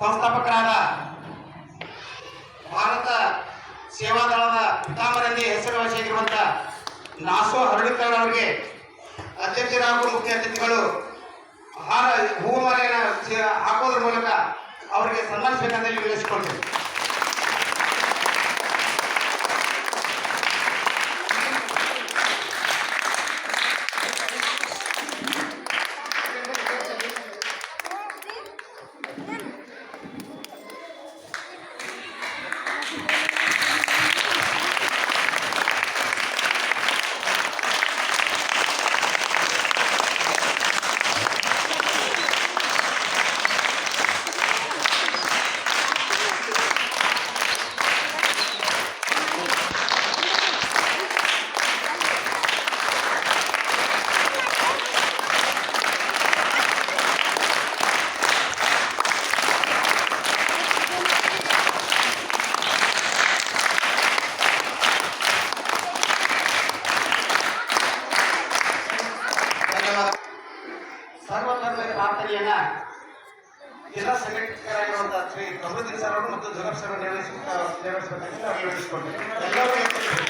ಸಂಸ್ಥಾಪಕರಾದ ಭಾರತ ಸೇವಾದಳದ ಪಿತಾಮರಲ್ಲಿ ಹೆಸರುವಾಸಿಯಾಗಿರುವಂತ ನಾಸೋ ಹರಳಿಕರ್ ಅವರಿಗೆ ಅಧ್ಯಕ್ಷರಾಗುವ ಮುಖ್ಯ ಅತಿಥಿಗಳು ಹಾರ ಹೂಮಾಲೆಯನ್ನು ಹಾಕೋದ್ರ ಮೂಲಕ ಅವರಿಗೆ ಸನ್ಮಾನಿಸಬೇಕಂತ ಇಲ್ಲಿ ಸರ್ವಧರ್ಮ ಪ್ರಾರ್ಥನೆಯನ್ನ ಜಿಲ್ಲಾ ಸಂಘಟಕರಾಗಿರುವಂತಹ ಶ್ರೀ ಪ್ರಭುದಿನ ಸರ್ ಮತ್ತು ಜಗತ್ ಸರ್ ಎಲ್ಲರೂ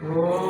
Oh.